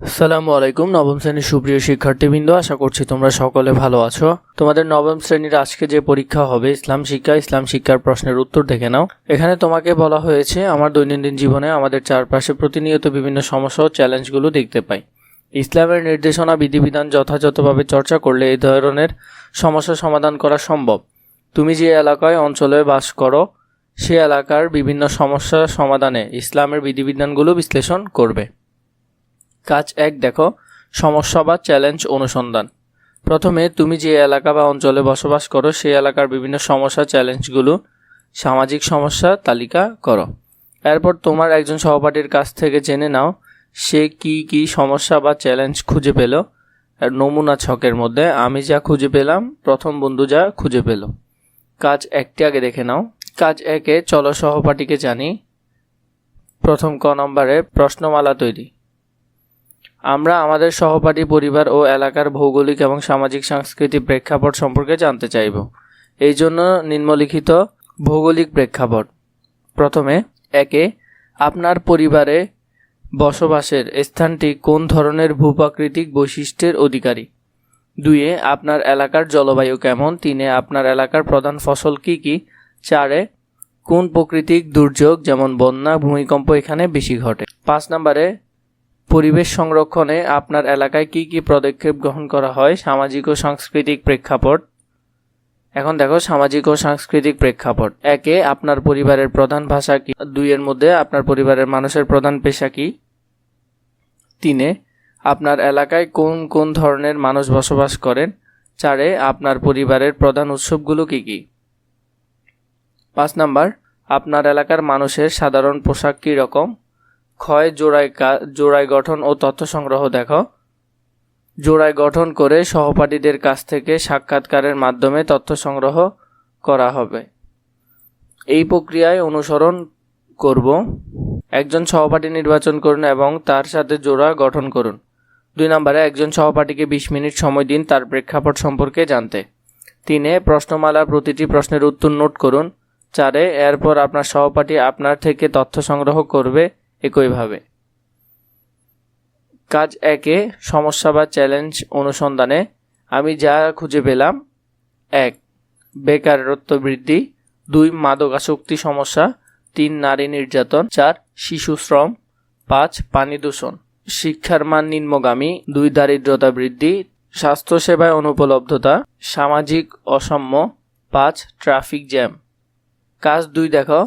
আসসালামু আলাইকুম, নবম শ্রেণির সুপ্রিয় শিক্ষার্থীবৃন্দ, আশা করছি তোমরা সকলে ভালো আছো। তোমাদের নবম শ্রেণির আজকে যে পরীক্ষা হবে, ইসলাম শিক্ষা, ইসলাম শিক্ষার প্রশ্নের উত্তর দেখে নাও। এখানে তোমাকে বলা হয়েছে, আমার দৈনন্দিন জীবনে আমাদের চারপাশে প্রতিনিয়ত বিভিন্ন সমস্যা ও চ্যালেঞ্জগুলো দেখতে পাই। ইসলামের নির্দেশনা, বিধিবিধান যথাযথভাবে চর্চা করলে এই ধরনের সমস্যা সমাধান করা সম্ভব। তুমি যে এলাকায়, অঞ্চলে বাস করো, সে এলাকার বিভিন্ন সমস্যা সমাধানে ইসলামের বিধিবিধানগুলো বিশ্লেষণ করবে। কাজ এক, দেখো, সমস্যা বা চ্যালেঞ্জ অনুসন্ধান। প্রথমে, তুমি যে এলাকা বা অঞ্চলে বসবাস করো, সেই এলাকার বিভিন্ন সমস্যা, চ্যালেঞ্জগুলো, সামাজিক সমস্যা তালিকা করো। এরপর তোমার একজন সহপাঠীর কাছ থেকে জেনে নাও, সে কি কি সমস্যা বা চ্যালেঞ্জ খুঁজে পেল। আর নমুনা ছকের মধ্যে, আমি যা খুঁজে পেলাম, প্রথম বন্ধু যা খুঁজে পেল। কাজ একটি আগে দেখে নাও। কাজ একে চলো সহপাঠীকে জানি প্রথম ক নম্বরে প্রশ্নমালা তৈরি। আমরা আমাদের সহপাঠী পরিবার ও এলাকার ভৌগোলিক এবং সামাজিক সাংস্কৃতিক প্রেক্ষাপট সম্পর্কে জানতে চাইব। এই জন্য নিম্নলিখিত ভৌগোলিক প্রেক্ষাপট। প্রথমে, একে, আপনার পরিবারে বসবাসের স্থানটি কোন ধরনের ভূপ্রাকৃতিক বৈশিষ্ট্যের অধিকারী? দুইয়ে আপনার এলাকার জলবায়ু কেমন? তিনে আপনার এলাকার প্রধান ফসল কি কি? চারে কোন প্রাকৃতিক দুর্যোগ, যেমন বন্যা, ভূমিকম্প এখানে বেশি ঘটে? পাঁচ নম্বরে পরিবেশ সংরক্ষণে আপনার এলাকায় কি কি পদক্ষেপ গ্রহণ করা হয়? সামাজিক ও সাংস্কৃতিক প্রেক্ষাপট। এখন দেখো, সামাজিক ও সাংস্কৃতিক প্রেক্ষাপট। একে, আপনার পরিবারের প্রধান ভাষা কি? দুইয়ের মধ্যে আপনার পরিবারের মানুষের প্রধান পেশা কি? তিনে, আপনার এলাকায় কোন কোন ধরনের মানুষ বসবাস করেন? চারে, আপনার পরিবারের প্রধান উৎসবগুলো কি কি? পাঁচ নাম্বার, আপনার এলাকার মানুষের সাধারণ পোশাক কী রকম? ক্ষয় জোড়ায় জোড়ায় গঠন ও তথ্য সংগ্রহ দেখো। জোড়ায় গঠন করে সহপাঠীদের কাছ থেকে সাক্ষাৎকারের মাধ্যমে তথ্য সংগ্রহ করা হবে। এই প্রক্রিয়ায় অনুসরণ করব। একজন সহপাঠী নির্বাচন করুন এবং তার সাথে জোড়া গঠন করুন। দুই নম্বরে, একজন সহপাঠীকে বিশ মিনিট সময় দিন তার প্রেক্ষাপট সম্পর্কে জানতে। তিনে, প্রশ্নমালার প্রতিটি প্রশ্নের উত্তর নোট করুন। চারে, এরপর আপনার সহপাঠী আপনার থেকে তথ্য সংগ্রহ করবে একইভাবে। কাজ একে সমস্যা বা চ্যালেঞ্জ অনুসন্ধানে আমি যা খুঁজে পেলাম, এক, বেকারত্ব বৃদ্ধি, দুই, মাদকাসক্তি সমস্যা, তিন, নারী নির্যাতন, চার, শিশু শ্রম, পাঁচ, পানি দূষণ, শিক্ষার মান নিম্নগামী, দুই, দারিদ্রতা বৃদ্ধি, স্বাস্থ্যসেবায় অনুপলব্ধতা, সামাজিক অসাম্য পাঁচ, ট্রাফিক জ্যাম। কাজ দুই দেখো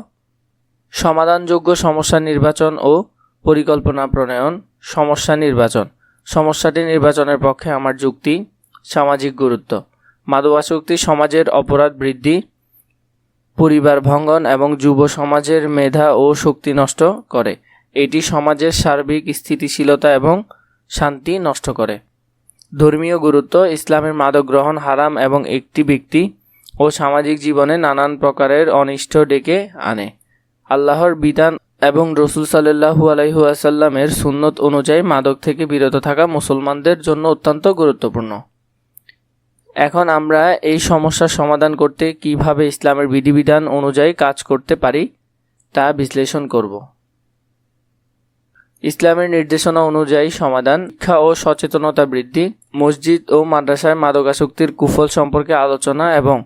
সমাধানযোগ্য সমস্যা নির্বাচন ও পরিকল্পনা প্রণয়ন, সমস্যা নির্বাচন। সমস্যাটি নির্বাচনের পক্ষে আমার যুক্তি, সামাজিক গুরুত্ব। মাদকাসক্তি সমাজের অপরাধ বৃদ্ধি, পরিবার ভঙ্গন এবং যুব সমাজের মেধা ও শক্তি নষ্ট করে। এটি সমাজের সার্বিক স্থিতিশীলতা এবং শান্তি নষ্ট করে। ধর্মীয় গুরুত্ব, ইসলামের মাদক গ্রহণ হারাম এবং একটি ব্যক্তি ও সামাজিক জীবনে নানান প্রকারের অনিষ্ট ডেকে আনে। আল্লাহর বিধান এবং রসুল সাল্লাহু আলাইহুয়াসাল্লামের সুন্নত অনুযায়ী মাদক থেকে বিরত থাকা মুসলমানদের জন্য অত্যন্ত গুরুত্বপূর্ণ। এখন আমরা এই সমস্যার সমাধান করতে কীভাবে ইসলামের বিধিবিধান অনুযায়ী কাজ করতে পারি তা বিশ্লেষণ করব। ইসলামের নির্দেশনা অনুযায়ী সমাধান, শিক্ষা ও সচেতনতা বৃদ্ধি, মসজিদ ও মাদ্রাসায় মাদকাসক্তির কুফল সম্পর্কে আলোচনা এবং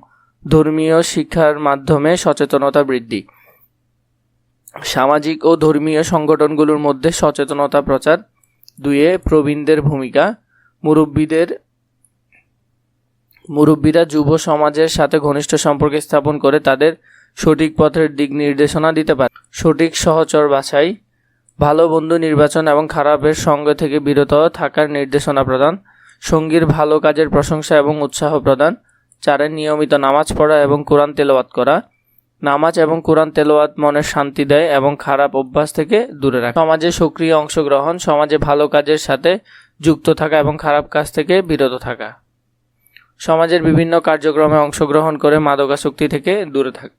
ধর্মীয় শিক্ষার মাধ্যমে সচেতনতা বৃদ্ধি। সামাজিক ও ধর্মীয় সংগঠনগুলোর মধ্যে সচেতনতা প্রচার দুয়ে প্রবীণদের ভূমিকা, মুরব্বীদের, মুরব্বীরা যুব সমাজের সাথে ঘনিষ্ঠ সম্পর্ক স্থাপন করে তাদের সঠিক পথের দিক নির্দেশনা দিতে পারে। সঠিক, সহচর বাছাই, ভালো বন্ধু নির্বাচন এবং খারাপের সঙ্গে থেকে বিরত থাকার নির্দেশনা প্রদান, সঙ্গীর ভালো কাজের প্রশংসা এবং উৎসাহ প্রদান, চারের নিয়মিত নামাজ পড়া এবং কোরআন তেলাওয়াত করা নামাজ এবং কোরআন তেলোয়াত মনের শান্তি দেয় এবং খারাপ অভ্যাস থেকে দূরে রাখে। সমাজে সক্রিয় অংশগ্রহণ, সমাজে ভালো কাজের সাথে যুক্ত থাকা এবং খারাপ কাজ থেকে বিরত থাকা। সমাজের বিভিন্ন কার্যক্রমে অংশগ্রহণ করে মাদকাসক্তি থেকে দূরে থাকা।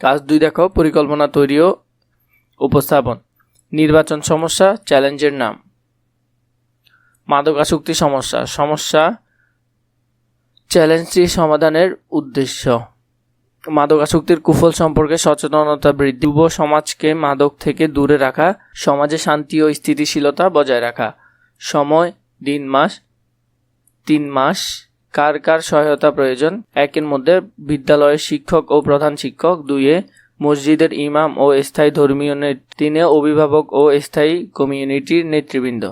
কাজ দুই দেখো, পরিকল্পনা তৈরি ও উপস্থাপন। নির্বাচন সমস্যা, চ্যালেঞ্জের নাম। মাদকাসক্তি সমস্যা সমস্যা চ্যালেঞ্জটি সমাধানের উদ্দেশ্য। মাদকাসক্তির কুফল সম্পর্কে সচেতনতা বৃদ্ধি। যুব সমাজকে মাদক থেকে দূরে রাখা, সমাজে শান্তি ও স্থিতিশীলতা বজায় রাখা। সময়, দিন মাস, তিন মাস। কার কার সহায়তা প্রয়োজন? একের মধ্যে বিদ্যালয়ের শিক্ষক ও প্রধান শিক্ষক। দুইয়ে, মসজিদের ইমাম ও স্থায়ী ধর্মীয় তিনে, অভিভাবক ও স্থায়ী কমিউনিটির নেতৃবৃন্দ।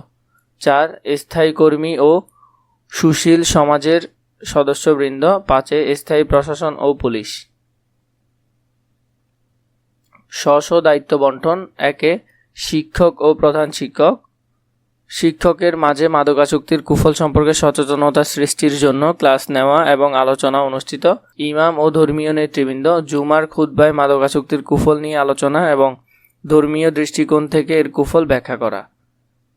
চার, স্থায়ী কর্মী ও সুশীল সমাজের সদস্যবৃন্দ, পাঁচে স্থায়ী প্রশাসন ও পুলিশ। স্ব দায়িত্ব বন্টন, একে শিক্ষক ও প্রধান শিক্ষক। শিক্ষকের মাঝে মাদকাসক্তির কুফল সম্পর্কে সচেতনতা সৃষ্টির জন্য ক্লাস নেওয়া এবং আলোচনা অনুষ্ঠিত। ইমাম ও ধর্মীয় নেতৃবৃন্দ, জুমার খুদ্বায় মাদকাসক্তির কুফল নিয়ে আলোচনা এবং ধর্মীয় দৃষ্টিকোণ থেকে এর কুফল ব্যাখ্যা করা।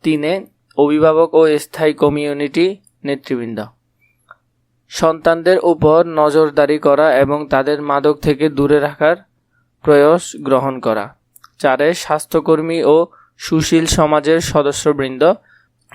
তিনে অভিভাবক ও স্থায়ী কমিউনিটি নেতৃবৃন্দ। সন্তানদের উপর নজরদারি করা এবং তাদের মাদক থেকে দূরে রাখার প্রয়াস গ্রহণ করা। চারে স্বাস্থ্যকর্মী ও সুশীল সমাজের সদস্যবৃন্দ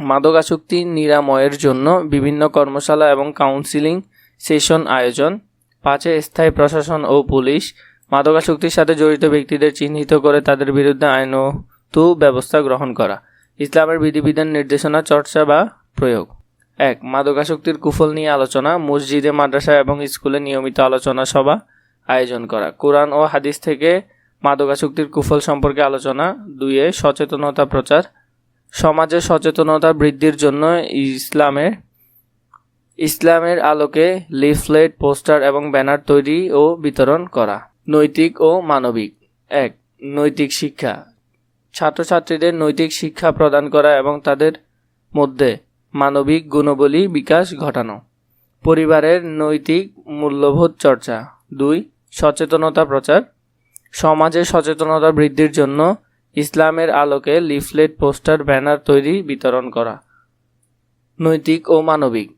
মাদকাসক্তি নিরাময়ের জন্য বিভিন্ন কর্মশালা এবং কাউন্সিলিং সেশন আয়োজন। পাঁচে স্থায়ী প্রশাসন ও পুলিশ মাদকাসক্তির সাথে জড়িত ব্যক্তিদের চিহ্নিত করে তাদের বিরুদ্ধে আইনতু ব্যবস্থা গ্রহণ করা। ইসলামের বিধিবিধান নির্দেশনা, চর্চা বা প্রয়োগ। এক, মাদকাসক্তির কুফল নিয়ে আলোচনা, মসজিদে মাদ্রাসা এবং স্কুলে নিয়মিত আলোচনা সভা আয়োজন করা। কোরআন ও হাদিস থেকে মাদকাসক্তির কুফল সম্পর্কে আলোচনা। দুইয়ে সচেতনতা প্রচার। সমাজে সচেতনতা বৃদ্ধির জন্য ইসলামের ইসলামের আলোকে লিফলেট, পোস্টার এবং ব্যানার তৈরি ও বিতরণ করা। নৈতিক ও মানবিক। এক, নৈতিক শিক্ষা। ছাত্রছাত্রীদের নৈতিক শিক্ষা প্রদান করা এবং তাদের মধ্যে মানবিক গুণবলী বিকাশ ঘটানো। পরিবারের নৈতিক মূল্যবোধ চর্চা। দুই, সচেতনতা প্রচার। সমাজে সচেতনতা বৃদ্ধির জন্য ইসলামের আলোকে লিফলেট, পোস্টার, ব্যানার তৈরি, বিতরণ করা। নৈতিক ও মানবিক।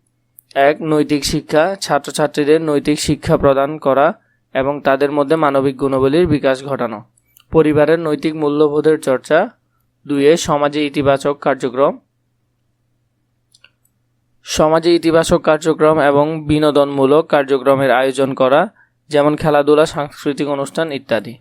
এক, নৈতিক শিক্ষা। ছাত্রছাত্রীদের নৈতিক শিক্ষা প্রদান করা এবং তাদের মধ্যে মানবিক গুণাবলীর বিকাশ ঘটানো। পরিবারের নৈতিক মূল্যবোধের চর্চা। দুইয়ে সমাজে ইতিবাচক কার্যক্রম। সমাজে ইতিবাচক কার্যক্রম এবং বিনোদনমূলক কার্যক্রমের আয়োজন করা যেমন খেলাধুলা সাংস্কৃতিক অনুষ্ঠান ইত্যাদি।